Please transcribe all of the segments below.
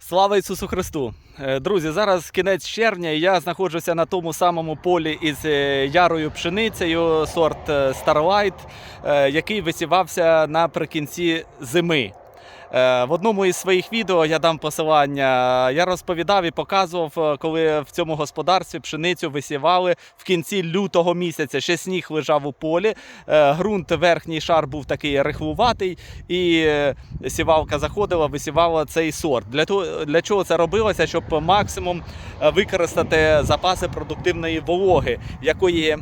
Слава Ісусу Христу! Е, Друзі, зараз кінець червня, і я знаходжуся на тому самому полі із е, ярою пшеницею, сорт е, Starlight, який висівався наприкінці зими. Е, В одному із своїх відео я дам посилання. Я розповідав і показував, е, коли в цьому господарстві пшеницю висівали в кінці лютого місяця. Ще сніг лежав у полі. е, Ґрунт, верхній шар був такий рихлуватий, і е, сівалка заходила, висівала цей сорт. Для того для чого це робилося? Щоб максимум е, використати запаси продуктивної вологи, якої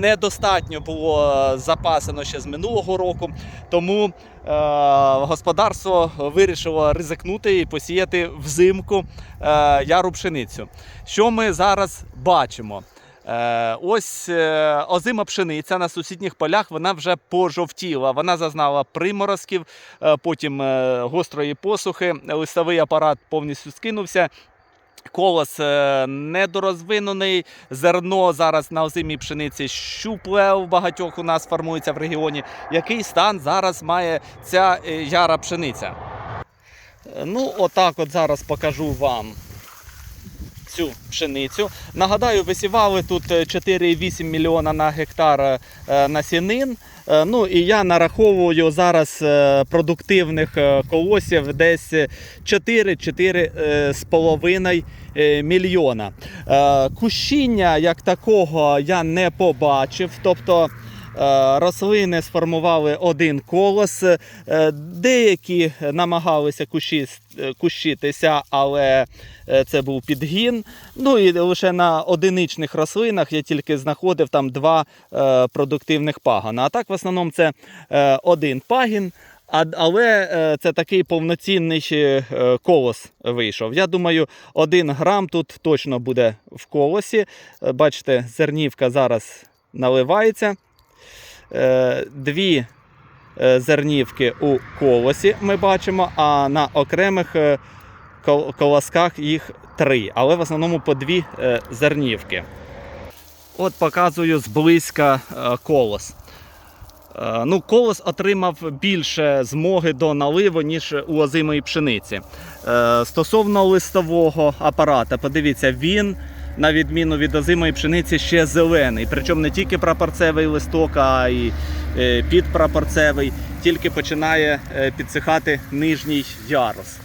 недостатньо було запасено ще з минулого року. Тому е, господарство вирішило ризикнути і посіяти взимку е, яру пшеницю. Що ми зараз бачимо? Е, ось е, озима пшениця на сусідніх полях вона вже пожовтіла. Вона зазнала приморозків, потім гострої посухи. Листовий апарат повністю скинувся. Колос е, недорозвинений, зерно зараз на озимій пшениці щупле у багатьох у нас формується в регіоні. Який стан зараз має ця е, яра пшениця? Е, Ну, отак от зараз покажу вам цю пшеницю. Нагадаю, висівали тут е, 4,8 мільйона на гектар е, насінин. Е, Ну і я нараховую зараз е, продуктивних е, колосів десь 4-4,5 е, мільйона. Е, Кущіння як такого я не побачив. Тобто е, рослини сформували один колос. Е, Деякі намагалися кущі, е, кущитися, але е, це був підгін. Ну і лише на одиничних рослинах я тільки знаходив там два е, продуктивних пагона. А так в основному це е, один пагін. Але е, це такий повноцінний е, колос вийшов. Я думаю, один грам тут точно буде в колосі. Е, Бачите, зернівка зараз наливається. Е, Дві е, зернівки у колосі ми бачимо, а на окремих е, колосках їх три, але в основному по дві зернівки. От показую зблизька колос. Ну, колос отримав більше змоги до наливу, ніж у озимої пшениці. Стосовно листового апарата, подивіться, він, на відміну від озимої пшениці, ще зелений. Причому не тільки прапорцевий листок, а й е, підпрапорцевий, тільки починає е, підсихати нижній ярус.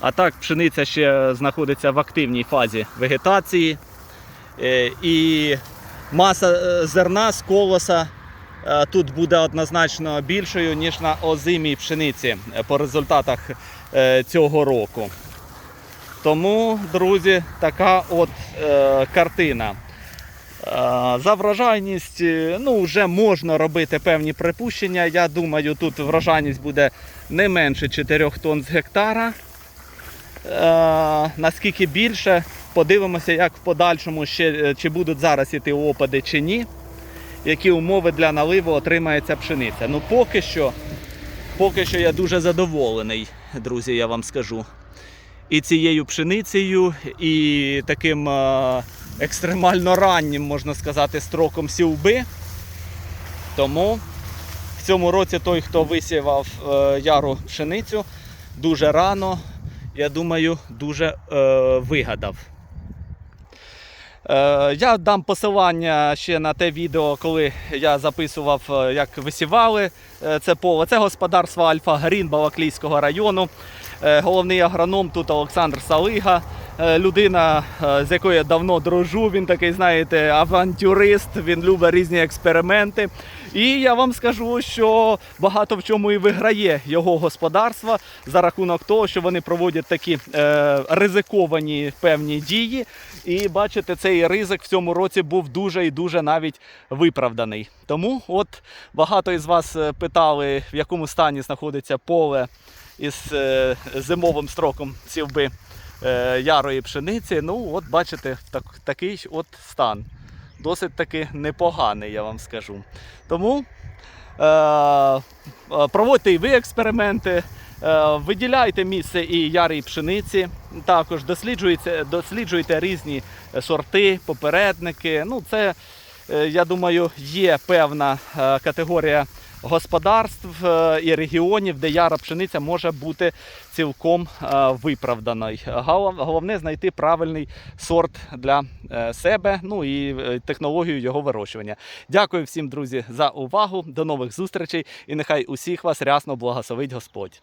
А так, пшениця ще знаходиться в активній фазі вегетації. Е, І маса зерна з колоса тут буде однозначно більшою, ніж на озимій пшениці по результатах цього року. Тому, друзі, така от е, картина. Е, За врожайність е, ну, вже можна робити певні припущення. Я думаю, тут врожайність буде не менше 4 тонн з гектара. Е, наскільки більше, подивимося, як в подальшому ще е, чи будуть зараз іти опади чи ні. Які умови для наливу отримає ця пшениця. Ну поки що, поки що я дуже задоволений, друзі, я вам скажу. І цією пшеницею, і таким е, екстремально раннім, можна сказати, строком сівби. Тому в цьому році той, хто висівав е, яру пшеницю, дуже рано, я думаю, дуже е, вигадав. Е, Я дам посилання ще на те відео, коли я записував, е, як висівали е, це поле. Це господарство Альфа Грін Балаклійського району. Головний агроном тут Олександр Салига, людина, е, з якою я давно дружу. Він такий, знаєте, авантюрист, він любить різні експерименти. І я вам скажу, що багато в чому і виграє його господарство за рахунок того, що вони проводять такі е, ризиковані певні дії. І бачите, цей ризик в цьому році був дуже і дуже навіть виправданий. Тому от багато із вас е, питали, в якому стані знаходиться поле із е, зимовим строком сівби е, ярої пшениці. Ну, от бачите, так, такий от стан. Досить таки непоганий, я вам скажу. Тому е, е, проводьте і ви експерименти. Е, Виділяйте місце і ярій пшениці, також досліджуйте, досліджуйте різні е, сорти, попередники. Ну, це, е, я думаю, є певна е, категорія господарств е, і регіонів, де яра пшениця може бути цілком е, виправданою. Гол- Головне знайти правильний сорт для е, себе, ну і технологію його вирощування. Дякую всім, друзі, за увагу. До нових зустрічей і нехай усіх вас рясно благословить Господь.